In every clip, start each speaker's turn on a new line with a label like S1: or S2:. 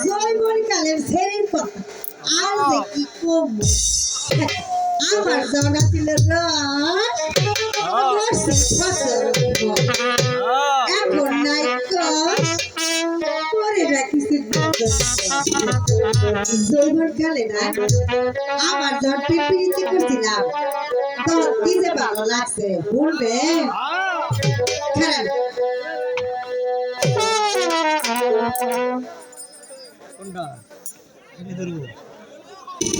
S1: জৈবন কালের ছেড়ের কথা আর যে কি কম আমার জানা ছিল এখন নাই করে রাখিছে জৈবন না আমার যখন পিপিরিতে করছিলাম। কি যে ভালো লাগছে বলবে? খারাপ
S2: কোনটা এনে ধরবো
S1: এই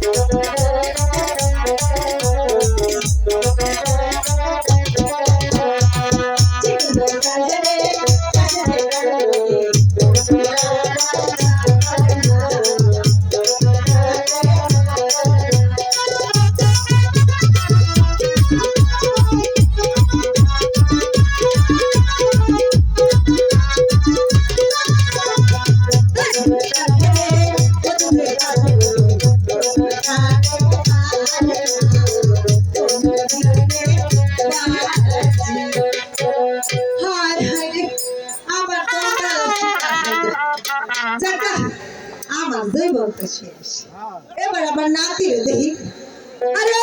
S1: Thank you. বলতে শেষ এবার আমার নাতির দেখি। আরে